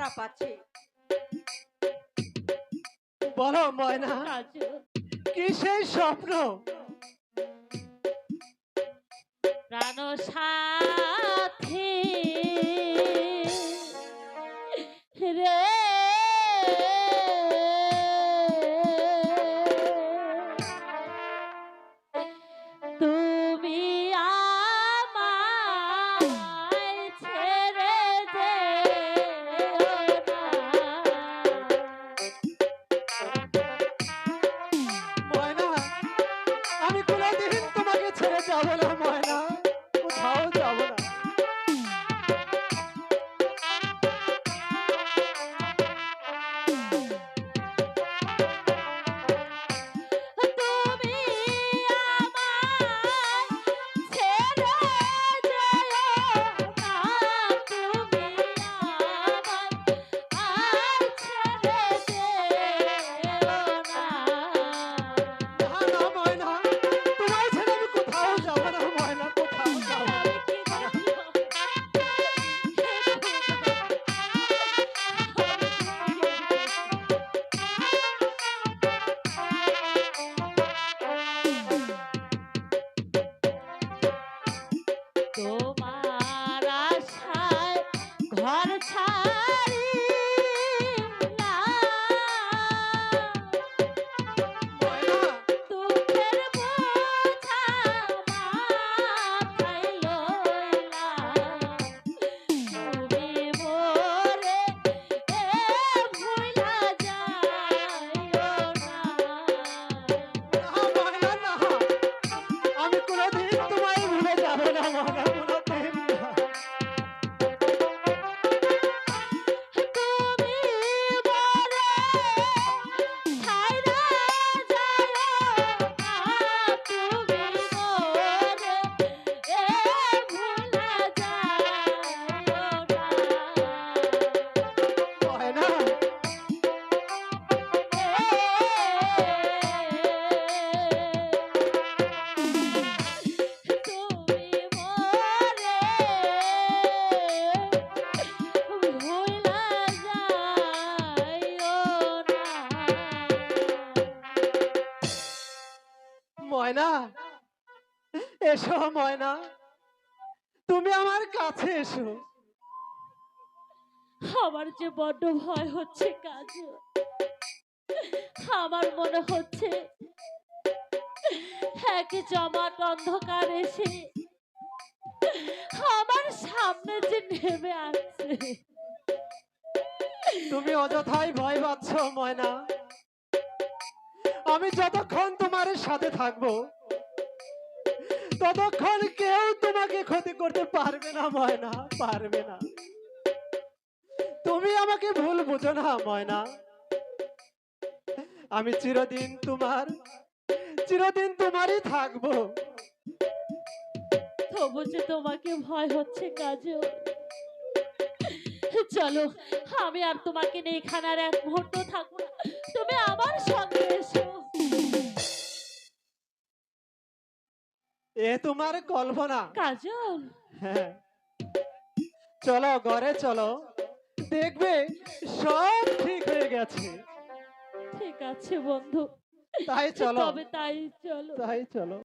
খারাপ আছে বলো ময়না কিসের কি সেই স্বপ্ন? প্রাণ সাথী আমি কোনোদিন ঘর ছাড়িলাম ময়না এসো ময়না তুমি আমার কাছে এসো। আমার যে বড্ড ভয় হচ্ছে কাজ আমার মনে হচ্ছে এক জমাট অন্ধকার এসে আমার সামনে যে নেমে আসছে। তুমি অযথাই ভয় পাচ্ছ ময়না। আমি যতক্ষণ তোমার সাথে থাকব, ততক্ষণ কেউ তোমাকে ক্ষতি করতে পারবে না, ময়না, পারবে না। তুমি আমাকে ভুল বুঝো না, ময়না। আমি চিরদিন তোমার, চিরদিন তোমারই থাকব। তবু যে তোমাকে ভয় হচ্ছে কাজ চলো আমি আর তোমাকে নিয়ে এখানে আর এক মুহূর্ত থাকব না। তুমি আমার সঙ্গে এসো। এ তোমার কল্পনা কাজল। হ্যাঁ। চলো ঘরে চলো। দেখবে সব ঠিক হয়ে গেছে। ঠিক আছে বন্ধু। তাই চলো। তবে তাই চলো। তাই চলো।